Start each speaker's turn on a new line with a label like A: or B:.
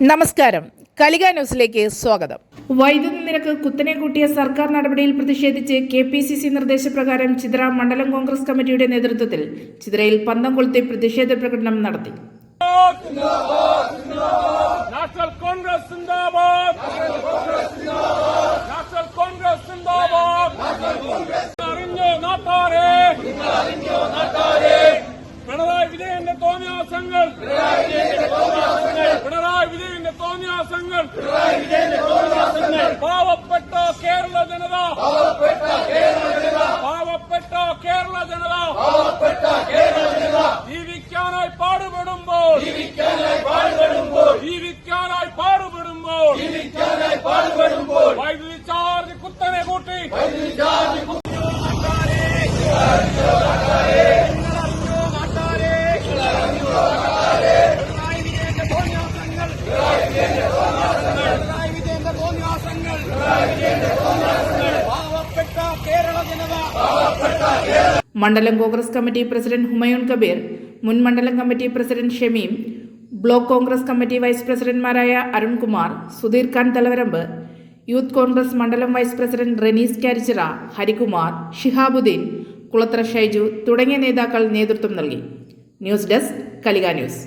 A: നമസ്കാരം. കലിക ന്യൂസിലേക്ക് സ്വാഗതം. വൈദ്യുതി നിരക്ക് കുത്തനെ കൂട്ടിയ സർക്കാർ നടപടിയിൽ പ്രതിഷേധിച്ച് കെ പി സി സി നിർദ്ദേശപ്രകാരം ചിത്ര മണ്ഡലം കോൺഗ്രസ് കമ്മിറ്റിയുടെ നേതൃത്വത്തിൽ ചിത്രയിൽ പന്തം കൊളുത്തി പ്രതിഷേധ പ്രകടനം നടത്തി.
B: നാഷണൽ കോൺഗ്രസ് നാഷണൽ കോൺഗ്രസ് സിന്ദാബാദ്. അറിഞ്ഞോ നാട്ടാരെ? പിണറായി വിജയന്റെ തോന്നിയാസങ്ങൾ വിജയന്റെ തോന്നിയാസങ്ങൾ പാവപ്പെട്ട കേരള ജനത പാവപ്പെട്ട കേരള ജനത ജീവിക്കാനായി പാടുപെടുമ്പോൾ ജീവിക്കാനായി പാടുപെടുമ്പോൾ വൈദ്യുതി ചാർജ് കുത്തനെ കൂട്ടി
A: മണ്ഡലം കോൺഗ്രസ് കമ്മിറ്റി പ്രസിഡന്റ് ഹുമയൂൺ കബീർ മുൻ മണ്ഡലം committee president Shameem block Congress committee vice പ്രസിഡന്റ്മാരായ Arunkumar Sudheer Khan Thalavarambu youth Congress മണ്ഡലം വൈസ് പ്രസിഡന്റ് റെനീസ് കാരിച്ചിറ ഹരികുമാർ ഷിഹാബുദ്ദീൻ കുളത്ര ഷൈജു തുടങ്ങിയ നേതാക്കൾ നേതൃത്വം നൽകി. News desk Kalika news.